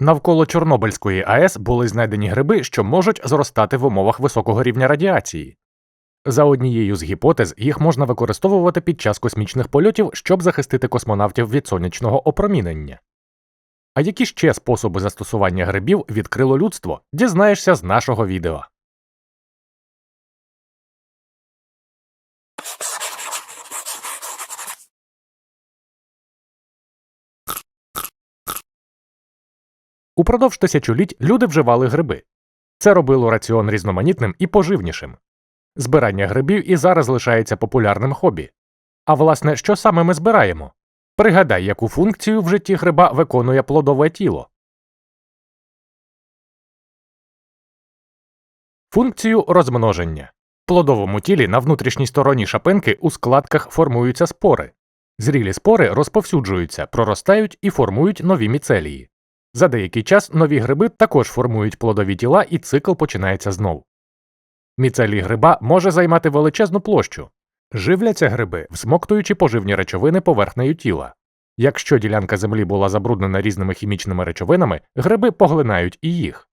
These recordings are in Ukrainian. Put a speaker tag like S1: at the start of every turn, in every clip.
S1: Навколо Чорнобильської АЕС були знайдені гриби, що можуть зростати в умовах високого рівня радіації. За однією з гіпотез, їх можна використовувати під час космічних польотів, щоб захистити космонавтів від сонячного опромінення. А які ще способи застосування грибів відкрило людство, дізнаєшся з нашого відео. Упродовж тисячоліть люди вживали гриби. Це робило раціон різноманітним і поживнішим. Збирання грибів і зараз лишається популярним хобі. А власне, що саме ми збираємо? Пригадай, яку функцію в житті гриба виконує плодове тіло. Функцію розмноження. В плодовому тілі на внутрішній стороні шапинки у складках формуються спори. Зрілі спори розповсюджуються, проростають і формують нові міцелії. За деякий час нові гриби також формують плодові тіла і цикл починається знов. Міцелій гриба може займати величезну площу. Живляться гриби, всмоктуючи поживні речовини поверхнею тіла. Якщо ділянка землі була забруднена різними хімічними речовинами, гриби поглинають і їх.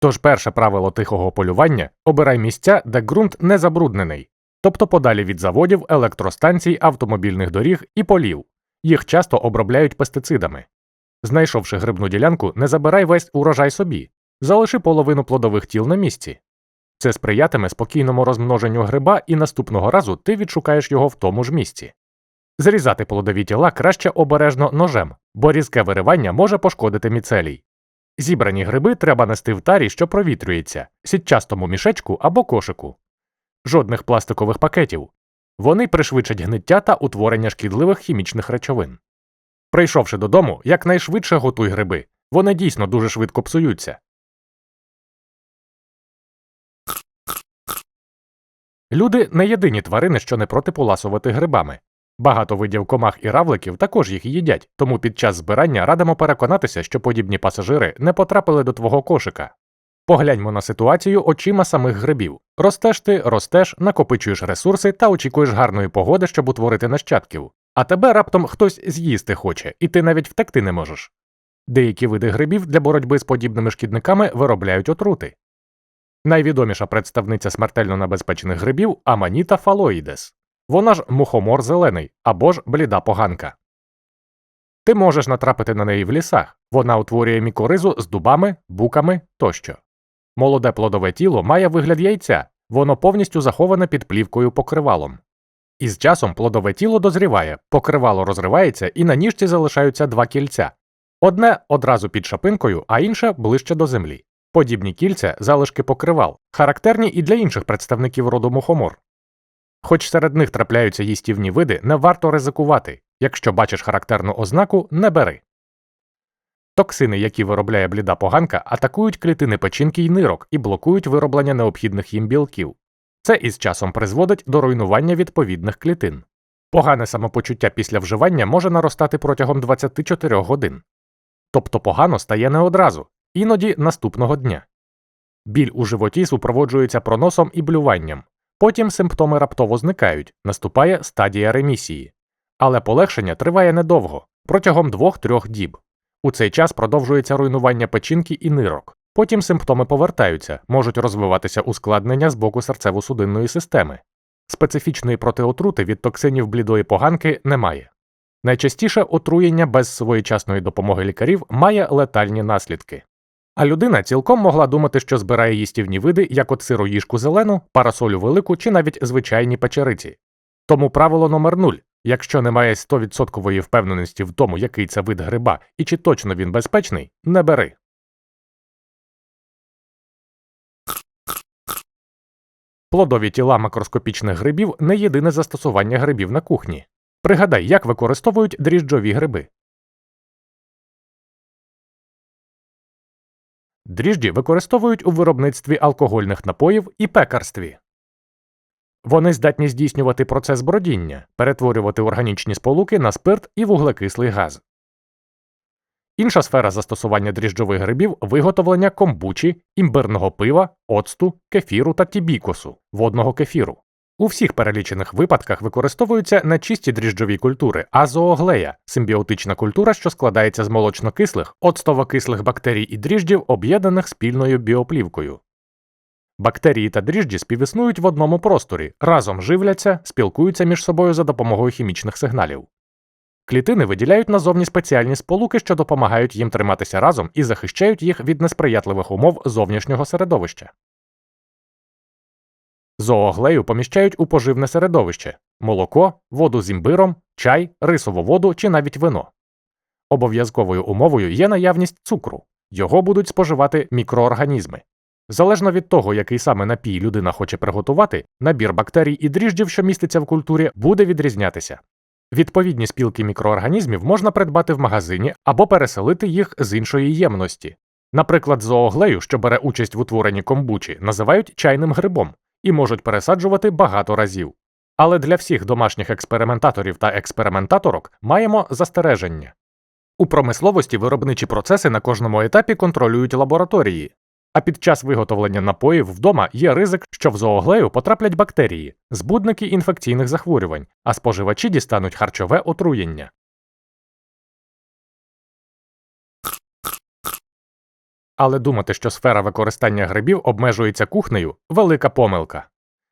S1: Тож перше правило тихого полювання обирай місця, де ґрунт не забруднений, тобто подалі від заводів, електростанцій, автомобільних доріг і полів. Їх часто обробляють пестицидами. Знайшовши грибну ділянку, не забирай весь урожай собі, залиши половину плодових тіл на місці. Це сприятиме спокійному розмноженню гриба, і наступного разу ти відшукаєш його в тому ж місці. Зрізати плодові тіла краще обережно ножем, бо різке виривання може пошкодити міцелій. Зібрані гриби треба нести в тарі, що провітрюється, сітчастому мішечку або кошику. Жодних пластикових пакетів. Вони пришвидшать гниття та утворення шкідливих хімічних речовин. Прийшовши додому, якнайшвидше готуй гриби. Вони дійсно дуже швидко псуються. Люди не єдині тварини, що не проти поласувати грибами. Багато видів комах і равликів також їх їдять, тому під час збирання радимо переконатися, що подібні пасажири не потрапили до твого кошика. Погляньмо на ситуацію очима самих грибів. Ростеш ти, ростеш, накопичуєш ресурси та очікуєш гарної погоди, щоб утворити нащадків. А тебе раптом хтось з'їсти хоче, і ти навіть втекти не можеш. Деякі види грибів для боротьби з подібними шкідниками виробляють отрути. Найвідоміша представниця смертельно небезпечних грибів Аманіта фалоїдес. Вона ж мухомор зелений або ж бліда поганка. Ти можеш натрапити на неї в лісах. Вона утворює мікоризу з дубами, буками тощо. Молоде плодове тіло має вигляд яйця, воно повністю заховане під плівкою покривалом. Із часом плодове тіло дозріває, покривало розривається і на ніжці залишаються два кільця одне одразу під шапинкою, а інше ближче до землі. Подібні кільця залишки покривал, характерні і для інших представників роду мухомор. Хоч серед них трапляються їстівні види, не варто ризикувати якщо бачиш характерну ознаку, не бери. Токсини, які виробляє бліда поганка, атакують клітини печінки й нирок і блокують вироблення необхідних їм білків. Це із часом призводить до руйнування відповідних клітин. Погане самопочуття після вживання може наростати протягом 24 годин. Тобто погано стає не одразу, іноді наступного дня. Біль у животі супроводжується проносом і блюванням, потім симптоми раптово зникають, наступає стадія ремісії. Але полегшення триває недовго протягом 2-3 діб. У цей час продовжується руйнування печінки і нирок. Потім симптоми повертаються, можуть розвиватися ускладнення з боку серцево-судинної системи. Специфічної протиотрути від токсинів блідої поганки немає. Найчастіше отруєння без своєчасної допомоги лікарів має летальні наслідки. А людина цілком могла думати, що збирає їстівні види, як от сироїжку зелену, парасолю велику чи навіть звичайні печериці. Тому правило номер 0 якщо немає 100% впевненості в тому, який це вид гриба і чи точно він безпечний, не бери. Плодові тіла макроскопічних грибів не єдине застосування грибів на кухні. Пригадай, як використовують дріжджові гриби. Дріжджі використовують у виробництві алкогольних напоїв і пекарстві. Вони здатні здійснювати процес бродіння, перетворювати органічні сполуки на спирт і вуглекислий газ. Інша сфера застосування дріжджових грибів виготовлення комбучі, імбирного пива, оцту, кефіру та тібікосу, водного кефіру. У всіх перелічених випадках використовуються не чисті дріжджові культури, а зооглея симбіотична культура, що складається з молочнокислих, оцтовокислих бактерій і дріжджів, об'єднаних спільною біоплівкою. Бактерії та дріжджі співіснують в одному просторі, разом живляться, спілкуються між собою за допомогою хімічних сигналів. Клітини виділяють назовні спеціальні сполуки, що допомагають їм триматися разом і захищають їх від несприятливих умов зовнішнього середовища. Зооглею поміщають у поживне середовище молоко, воду з імбиром, чай, рисову воду чи навіть вино. Обов'язковою умовою є наявність цукру. Його будуть споживати мікроорганізми. Залежно від того, який саме напій людина хоче приготувати, набір бактерій і дріжджів, що міститься в культурі, буде відрізнятися. Відповідні спілки мікроорганізмів можна придбати в магазині або переселити їх з іншої ємності. Наприклад, зооглею, що бере участь в утворенні комбучі, називають чайним грибом і можуть пересаджувати багато разів. Але для всіх домашніх експериментаторів та експериментаторок маємо застереження. У промисловості виробничі процеси на кожному етапі контролюють лабораторії, а під час виготовлення напоїв вдома є ризик, що в зооглею потраплять бактерії, збудники інфекційних захворювань, а споживачі дістануть харчове отруєння. Але думати, що сфера використання грибів обмежується кухнею велика помилка.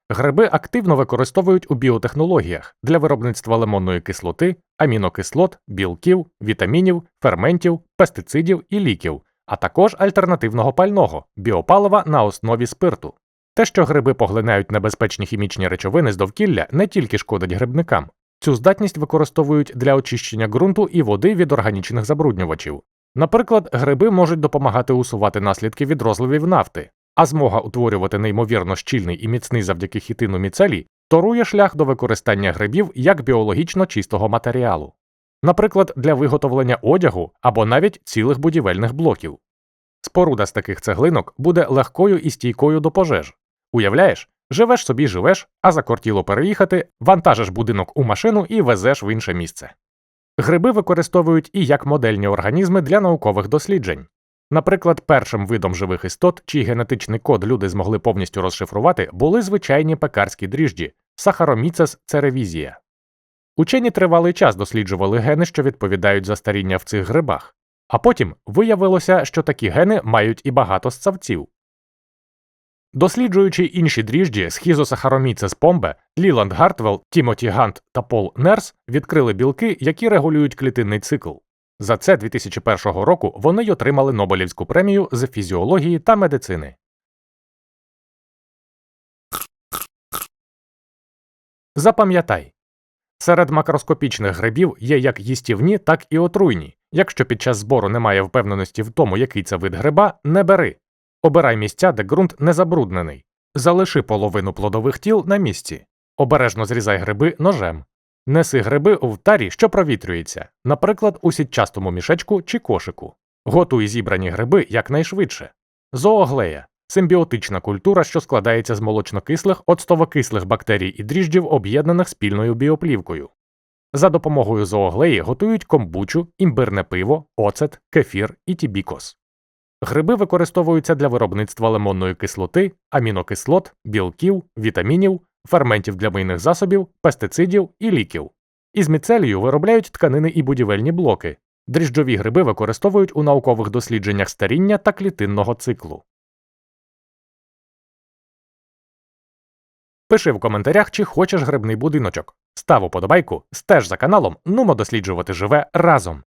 S1: Гриби активно використовують у біотехнологіях для виробництва лимонної кислоти, амінокислот, білків, вітамінів, ферментів, пестицидів і ліків, а також альтернативного пального біопалива на основі спирту. Те, що гриби поглинають небезпечні хімічні речовини з довкілля, не тільки шкодить грибникам. Цю здатність використовують для очищення ґрунту і води від органічних забруднювачів. Наприклад, гриби можуть допомагати усувати наслідки від розливів нафти, а змога утворювати неймовірно щільний і міцний завдяки хітину міцелій торує шлях до використання грибів як біологічно чистого матеріалу, наприклад, для виготовлення одягу або навіть цілих будівельних блоків. Споруда з таких цеглинок буде легкою і стійкою до пожеж. Уявляєш, живеш собі живеш, а закортіло переїхати, вантажиш будинок у машину і везеш в інше місце. Гриби використовують і як модельні організми для наукових досліджень. Наприклад, першим видом живих істот, чий генетичний код люди змогли повністю розшифрувати, були звичайні пекарські дріжджі Сахароміцес церевізія. Учені тривалий час досліджували гени, що відповідають за старіння в цих грибах, а потім виявилося, що такі гени мають і багато ссавців. Досліджуючи інші дріжджі схізосахароміцес помбе, Ліланд Гартвелл, Тімоті Гант та Пол Нерс відкрили білки, які регулюють клітинний цикл. За це 2001 року вони й отримали Нобелівську премію з фізіології та медицини. Запам'ятай серед макроскопічних грибів є як їстівні, так і отруйні. Якщо під час збору немає впевненості в тому, який це вид гриба, не бери. Обирай місця, де ґрунт не забруднений. Залиши половину плодових тіл на місці. Обережно зрізай гриби ножем. Неси гриби в тарі, що провітрюється, наприклад, у сітчастому мішечку чи кошику. Готуй зібрані гриби якнайшвидше. Зооглея симбіотична культура, що складається з молочнокислих, оцтовокислих бактерій і дріжджів, об'єднаних спільною біоплівкою. За допомогою зооглеї готують комбучу, імбирне пиво, оцет, кефір і тібікос. Гриби використовуються для виробництва лимонної кислоти, амінокислот, білків, вітамінів, ферментів для мийних засобів, пестицидів і ліків. Із міцелію виробляють тканини і будівельні блоки. Дріжджові гриби використовують у наукових дослідженнях старіння та клітинного циклу. Пиши в коментарях, чи хочеш грибний будиночок. Став уподобайку, стеж за каналом, нумо досліджувати живе разом.